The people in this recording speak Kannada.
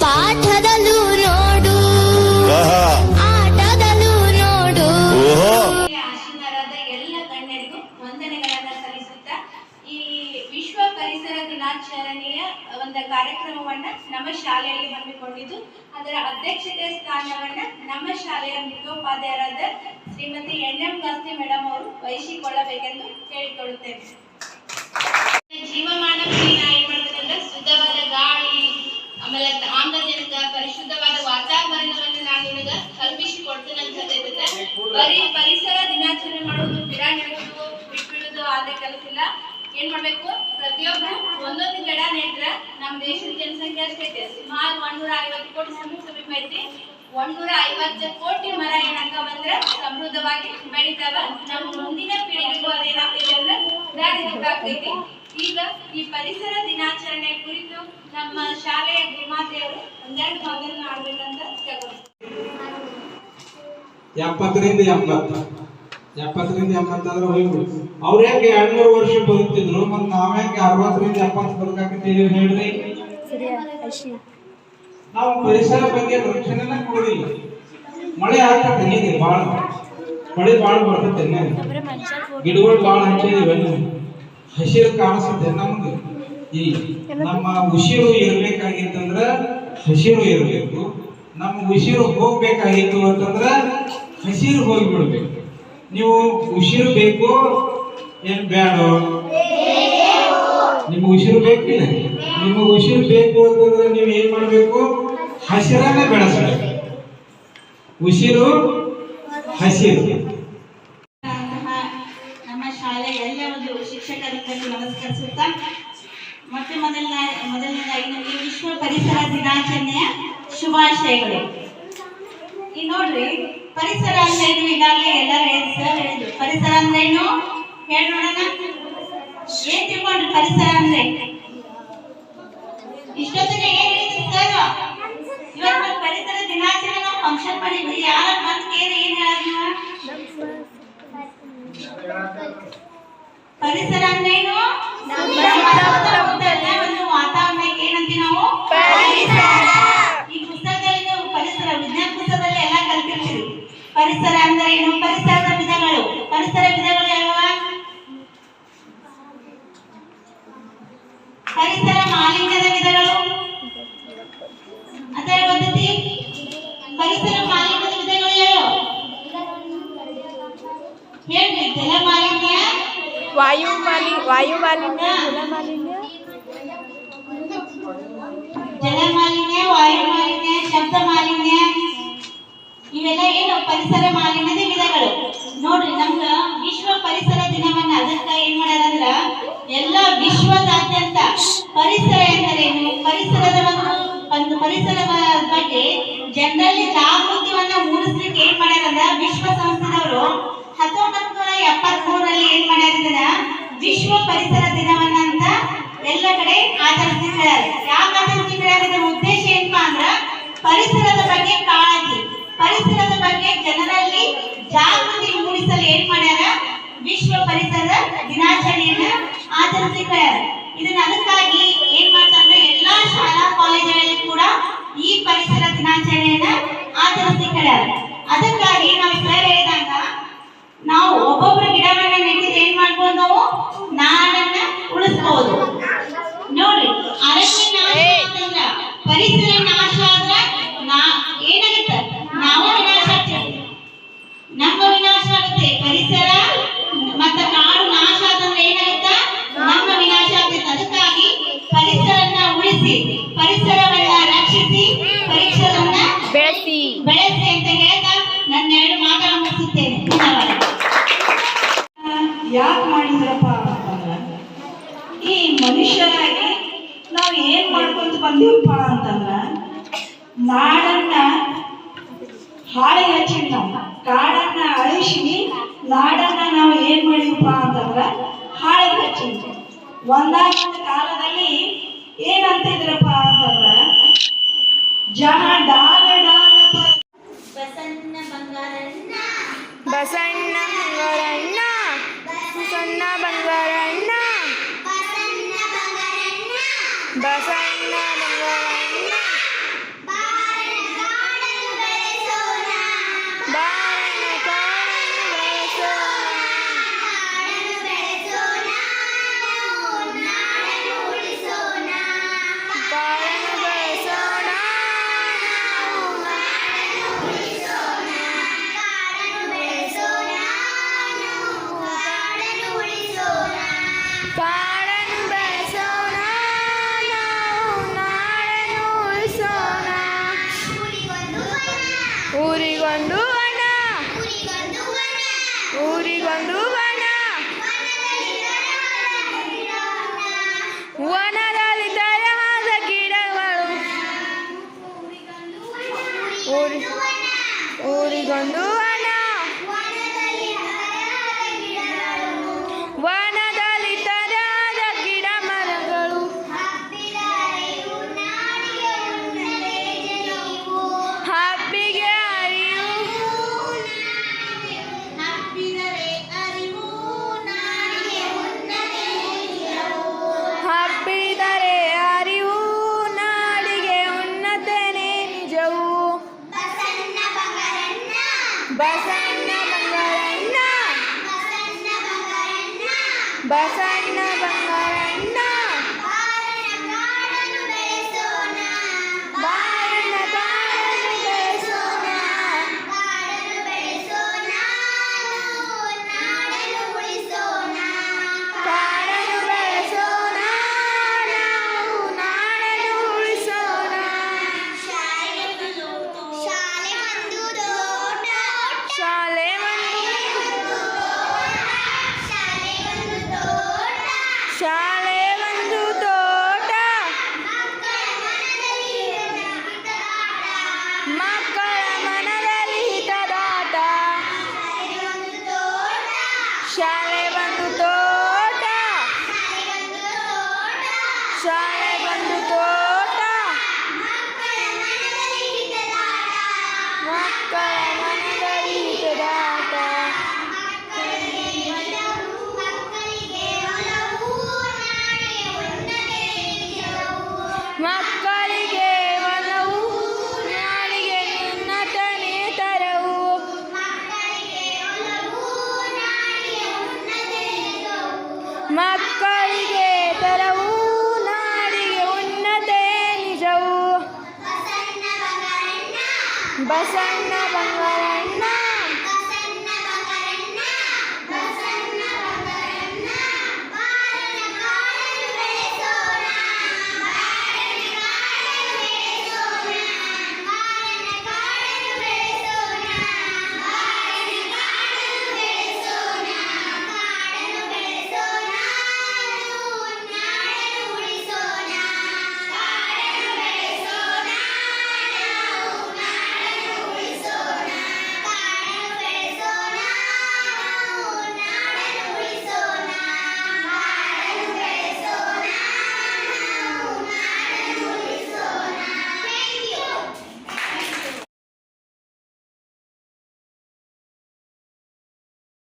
ಪಾಠದಲ್ಲೂ ನೋಡು. ಆಟದಲ್ಲೂ ನೋಡು. ಆಶೀನರಾದ ಎಲ್ಲ ಗಣ್ಯರಿಗೂ ವಂದನೆಗಳನ್ನ ಸಲ್ಲಿಸುತ್ತ ಈ ವಿಶ್ವ ಪರಿಸರ ದಿನಾಚರಣೆಯ ಒಂದು ಕಾರ್ಯಕ್ರಮವನ್ನ ನಮ್ಮ ಶಾಲೆಯಲ್ಲಿ ಹಮ್ಮಿಕೊಂಡಿದ್ದು ಅದರ ಅಧ್ಯಕ್ಷತೆ ಸ್ಥಾನವನ್ನ ನಮ್ಮ ಶಾಲೆಯ ಮುಖ್ಯೋಪಾಧ್ಯಾಯರಾದ Shrimati N M Kasti madam ಅವರು ವಹಿಸಿಕೊಳ್ಳಬೇಕೆಂದು ಕೇಳಿಕೊಳ್ಳುತ್ತೇವೆ ಜೀವಮಾನ ಆಮೇಲೆ ಆಮ್ಲಜನಕ ಪರಿಶುದ್ಧವಾದ ವಾತಾವರಣವನ್ನು ನಾನು ನಿನಗ ಕಲ್ಪಿಸಿ ಕೊಡ್ತೇನೆ ಅಂತ ಬರೀ ಪರಿಸರ ದಿನಾಚರಣೆ ಮಾಡುವುದು ಗಿಡ ನೆಡುವುದು ಬಿಟ್ಬಿಡುದು ಆದ್ರೆ ಕಲಿಸಿಲ್ಲ. ಏನ್ ಮಾಡ್ಬೇಕು? ಪ್ರತಿಯೊಬ್ಬರು ಒಂದೊಂದು ಗಿಡ ನೆಟ್ರೆ ನಮ್ಮ ದೇಶದ ಜನಸಂಖ್ಯೆ ಅಷ್ಟೈತೆ ಸುಮಾರು ಒಂದೂರ ಐವತ್ತು ಕೋಟಿ ಸಮೀಪ ಐತಿ. ಒಂದೂರ ಐವತ್ತು ಕೋಟಿ ಮರ ಏನಕ್ಕ ಬಂದ್ರೆ ಸಮೃದ್ಧವಾಗಿ ಬೆಳಿತಾವ. ನಮ್ಮ ಮುಂದಿನ ಪೀಳಿಗೆಗೂ ಅದೇನಾಗ್ತೈತಿ ಅಂದ್ರೆ ದಾರಿ ಈಗ ಈ ಪರಿಸರ ದಿನಾಚರಣೆ ಕುರಿತು ನಮ್ಮ ಶಾಲೆಯ ಗುರುಮಾತೆಯವರು ಒಂದೆರಡು ಮಾತನ್ನು ಕೇಳ್ಕೊಳ್ತೀನಿ. ಎಪ್ಪತ್ತರಿಂದ ಎಂಬತ್ತು. ಎಪ್ಪತ್ತರಿಂದ ಎಂಬತ್ತಾದ್ರೆ ಹೋಗ್ಬಿಡು. ಅವ್ರು ಯಾಕೆ ಎರಡ್ನೂರು ವರ್ಷ ಬದುಕ್ತಿದ್ರು, ಮತ್ತೆ ನಾವ್ ಯಾಕೆ ಅರವತ್ತರಿಂದ ಎಪ್ಪತ್ತು ಬದುಕಾಕತ್ತೀವಿ ಹೇಳ್ರಿ. ನಾವು ಪರಿಸರ ಬಗ್ಗೆ ರಕ್ಷಣೆನ ಕೊಡುದಿಲ್ಲ. ಮಳೆ ಆಗ್ತದೆ ಹೇಗೆ ಬಾಳ. ಮಳೆ ಬಾಳ ಬರ್ತದೆ ಗಿಡಗಳು ಬಾಳ ಹಚ್ಚಿದೀವಿ ಹಸಿರು ಕಾಣಿಸುತ್ತೆ ನಮ್ಗೆ. ಈ ನಮ್ಮ ಉಸಿರು ಇರ್ಬೇಕಾಗಿತ್ತಂದ್ರ ಹಸಿರು ಇರಬೇಕು. ನಮ್ಮ ಉಸಿರು ಹೋಗ್ಬೇಕಾಗಿತ್ತು ಅಂತಂದ್ರ ಹಸಿರು ಹೋಗ್ಬಿಡ್ಬೇಕು. ನೀವು ಉಸಿರು ಬೇಕು, ಏನ್ ಬೇಡ ನಿಮ್ಗೆ ಉಸಿರು ಬೇಕಿಲ್ಲ. ನಿಮ್ಗೆ ಉಸಿರು ಬೇಕು ಅಂತಂದ್ರೆ ನೀವು ಏನ್ ಮಾಡ್ಬೇಕು? ಹಸಿರನ್ನ ಬೆಳೆಸಬೇಕು. ಉಸಿರು ಹಸಿರು. ನಮ್ಮ ಶಾಲೆಯಲ್ಲಿ ಶಿಕ್ಷಕರಿಗೂ ನಮಸ್ಕರಿಸುತ್ತಾ, ಮತ್ತೆ ಮೊದಲನೇ, ಮೊದಲನೇದಾಗಿ ನಮಗೆ ವಿಶ್ವ ಪರಿಸರ ದಿನಾಚರಣೆಯ ಶುಭಾಶಯಗಳು. ಈ ನೋಡ್ರಿ, ಪರಿಸರ ಅಂದ್ರೆ ಏನು? ಈಗಾಗಲೇ ಎಲ್ಲರೂ ಹೇಳಿದ್ರು. ಪರಿಸರ ಅಂದ್ರೆ ಏನು? ಹೇಳಿ ನೋಡೋಣ ಏನ್ ತಿಳ್ಕೊಂಡ್ರಿ ಪರಿಸರ ಅಂದ್ರೆ? ಇಷ್ಟೊತ್ತಿಗೆ ಏನ್ ಹೇಳಿದ್ರು ಇವತ್ತು ಪರಿಸರ ದಿನಾಚರಣೆ ನಾವು ಫಂಕ್ಷನ್ ಮಾಡಿದ್ವಿ ಯಾರ ಬಂದ್ ಕೇಳಿ ಏನ್ ಹೇಳಿದ್ರು ಪರಿಸರ ಅಂದ್ರೇನು ಒಂದು ವಾತಾವರಣಕ್ಕೆ ಏನಂತೀವಿ ನಾವು? ಈ ಪುಸ್ತಕದಲ್ಲಿ ನೀವು ಪರಿಸರ ವಿಜ್ಞಾನ ಪುಸ್ತಕದಲ್ಲಿ ಎಲ್ಲ ಕಲ್ತಿರ್ತೀವಿ. ಪರಿಸರ ಅಂದ್ರೆ ಏನು ಪರಿಸರದ ವಿಧಗಳು. ಪರಿಸರ ವಿಧಗಳು ಯಾವ ಪರಿಸರ ಮಾಲಿನ್ಯದ ವಿಧಗಳು. ಅದರ ಪದ್ಧತಿ ಪರಿಸರ ಮಾಲಿನ್ಯದ ವಿಧಗಳು ಯಾವ ಹೇಳ್ರಿ ಜಲ ಮಾಲಿನ್ಯ ವಾಯು ಮಾಲಿ ವಾಯು ಮಾಲಿನ್ಯ ಜಲ ಮಾಲಿನ್ಯ ವಾಯು ಮಾಲಿನ್ಯ ಶಬ್ದ ಮಾಲಿನ್ಯ ಇವೆಲ್ಲ ಏನು ಪರಿಸರ ಮಾಲಿನ್ಯದ ವಿಧಗಳು? ನೋಡ್ರಿ, ನಮ್ಗ ವಿಶ್ವ ಪರಿಸರ ದಿನವನ್ನ ಅದಕ್ಕ ಏನ್ ಮಾಡ್ಯಾರಂದ್ರ ಎಲ್ಲ ವಿಶ್ವದಾದ್ಯಂತ ಪರಿಸರ ಎಂದರೇನು? ಪರಿಸರದ ಒಂದು ಒಂದು ಪರಿಸರದ ಬಗ್ಗೆ ಜನರಲ್ಲಿ ಜಾಗೃತಿವನ್ನ ಮೂಡಿಸ್ಲಿಕ್ಕೆ ಏನ್ ಮಾಡ್ಯಾರಂದ್ರ ವಿಶ್ವಸಂಸ್ಥೆದವರು ಹತ್ತೊಂಬತ್ತು ನೂರ ಎಪ್ಪತ್ಮೂರರಲ್ಲಿ ವಿಶ್ವ ಪರಿಸರ ದಿನವನ್ನ ಅಂತ ಎಲ್ಲ ಕಡೆ ಆಚರಿಸ್ತಿದ್ದಾರೆ ಯಾಕೆ ಆಚರಿಸಿದ್ದಾರೆ ನಮ್ಮ ಉದ್ದೇಶ ಏನಪ್ಪಾ ಅಂದ್ರೆ ಪರಿಸರದ ಬಗ್ಗೆ ಕಾಳಜಿ. ಪರಿಸರದ ಬಗ್ಗೆ ಜನರಲ್ಲಿ ಜಾಗೃತಿ ಮೂಡಿಸಲು ಏನ್ ಮಾಡ್ಯಾರ? ವಿಶ್ವ ಪರಿಸರ ದಿನಾಚರಣೆಯನ್ನ ಆಚರಿಸಿದ್ದಾರೆ ಇದನ್ನ ಅದಕ್ಕಾಗಿ ಏನ್ ಮಾಡ್ತಾರೆ ಎಲ್ಲಾ ಶಾಲಾ ಕಾಲೇಜುಗಳಲ್ಲಿ ಕೂಡ ಈ ಪರಿಸರ ದಿನಾಚರಣೆಯನ್ನ ಆಚರಿಸಿದ್ದಾರೆ ಅದಕ್ಕಾಗಿ ನಾವು ಸರ್ ಹೇಳಿದಾಗ ನಾವು ಏನ್ ಮಾಡ್ಕೊಂತ ಬಂದೀವಪ್ಪ ಅಂತಂದ್ರ ನಾಡನ್ನ ಹಾಳಿಗೆ ಹಚ್ಚಿವಿ ನಾವು ಕಾಡನ್ನ ಅಳಿಸಿ ನಾಡನ್ನ ನಾವು ಏನ್ ಮಾಡಿವಪ್ಪ ಅಂತಂದ್ರ ಹಾಳಿಗೆ ಹಚ್ಚಿವಿ ಒಂದಾದ ಕಾಲದಲ್ಲಿ ಏನಂತಿದ್ರಪ್ಪ ಅಂತಂದ್ರ ಜನ ಡಾಲ బసన్న బంగారన్న. బసన్న బంగారన్న. బసన్న బంగారన్న. Chale, Basang na bangalan na.